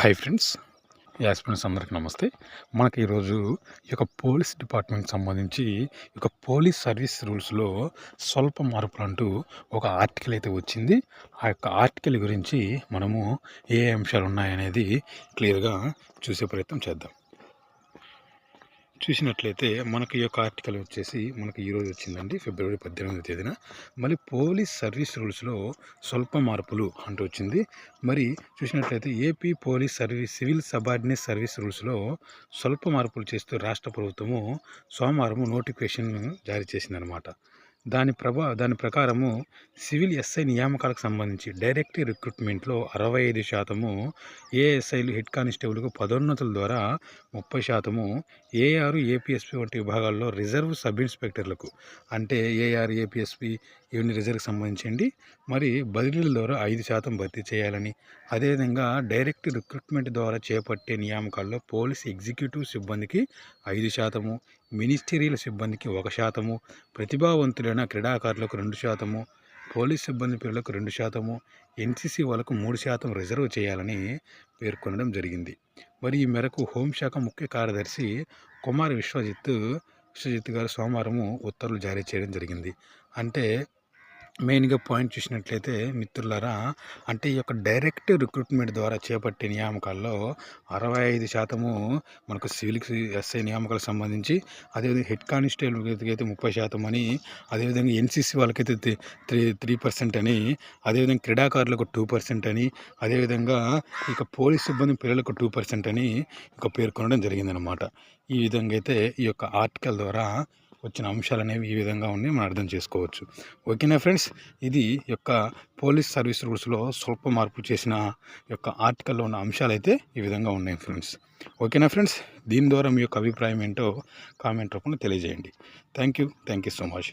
Hi friends as friends అందరికీ నమస్తే. మనకి ఈరోజు ఈ యొక్క పోలీస్ డిపార్ట్మెంట్ సంబంధించి ఈ యొక్క పోలీస్ సర్వీస్ రూల్స్లో స్వల్ప మార్పులు అంటూ ఒక ఆర్టికల్ అయితే వచ్చింది. ఆ యొక్క ఆర్టికల్ గురించి మనము ఏ ఏ అంశాలు ఉన్నాయనేది క్లియర్గా చూసే ప్రయత్నం చేద్దాం. చూసినట్లయితే మనకి ఈ యొక్క ఆర్టికల్ వచ్చేసి మనకి ఈరోజు వచ్చిందండి ఫిబ్రవరి పద్దెనిమిది తేదీన. మళ్ళీ పోలీస్ సర్వీస్ రూల్స్లో స్వల్ప మార్పులు అంటూ వచ్చింది. మరి చూసినట్లయితే AP police service civil subordinate service రూల్స్లో స్వల్ప మార్పులు చేస్తూ రాష్ట్ర ప్రభుత్వము సోమవారం నోటిఫికేషన్ జారీ చేసిందనమాట దాని ప్రభా దాని ప్రకారము సివిల్ ఎస్ఐ నియామకాలకు సంబంధించి డైరెక్ట్ రిక్రూట్మెంట్లో అరవై ఐదు శాతము ఏఎస్ఐలు హెడ్ కానిస్టేబుల్కు పదోన్నతుల ద్వారా ముప్పై శాతము ఏఆర్ ఏపీఎస్పీ వంటి విభాగాల్లో రిజర్వ్ సబ్ ఇన్స్పెక్టర్లకు అంటే ఏఆర్ ఏపీఎస్పీ ఇవన్నీ రిజర్వ్కి సంబంధించండి. మరి బదిలీల ద్వారా ఐదు శాతం భర్తీ చేయాలని. అదేవిధంగా డైరెక్ట్ రిక్రూట్మెంట్ ద్వారా చేపట్టే నియామకాల్లో పోలీస్ ఎగ్జిక్యూటివ్ సిబ్బందికి ఐదు శాతము మినిస్టీరియల్ సిబ్బందికి ఒక శాతము పేరున క్రీడాకారులకు రెండు శాతము పోలీస్ సిబ్బంది పేర్లకు రెండు శాతము ఎన్సీసీ వాళ్ళకు మూడు శాతం రిజర్వ్ చేయాలని పేర్కొనడం జరిగింది. మరి ఈ మేరకు హోంశాఖ ముఖ్య కార్యదర్శి కుమార్ విశ్వజిత్ విశ్వజిత్ గారు సోమవారం ఉత్తర్వులు జారీ చేయడం జరిగింది. అంటే మెయిన్గా పాయింట్ చూసినట్లయితే మిత్రులారా అంటే ఈ యొక్క డైరెక్ట్ రిక్రూట్మెంట్ ద్వారా చేపట్టే నియామకాల్లో అరవై ఐదు శాతము మనకు సివిల్ ఎస్ఐ నియామకాలకు సంబంధించి అదేవిధంగా హెడ్ కానిస్టేబుల్కి అయితే ముప్పై శాతం అని అదేవిధంగా ఎన్సీసీ వాళ్ళకైతే త్రీ త్రీ పర్సెంట్ అని అదేవిధంగా క్రీడాకారులకు టూ పర్సెంట్ అని అదేవిధంగా ఇక పోలీస్ సిబ్బంది పిల్లలకు టూ పర్సెంట్ అని ఇక పేర్కొనడం జరిగిందనమాట ఈ విధంగా అయితే ఈ యొక్క ఆర్టికల్ ద్వారా వచ్చిన అంశాలు అనేవి ఈ విధంగా ఉన్నాయి మనం అర్థం చేసుకోవచ్చు. ఓకేనా ఫ్రెండ్స్ ఇది యొక్క పోలీస్ సర్వీస్ రూల్స్లో స్వల్ప మార్పు చేసిన యొక్క ఆర్టికల్లో ఉన్న అంశాలు అయితే ఈ విధంగా ఉన్నాయి ఫ్రెండ్స్. ఓకేనా ఫ్రెండ్స్ దీని ద్వారా మీ యొక్క అభిప్రాయం ఏంటో కామెంట్ రూపంలో తెలియజేయండి. Thank you thank you so much.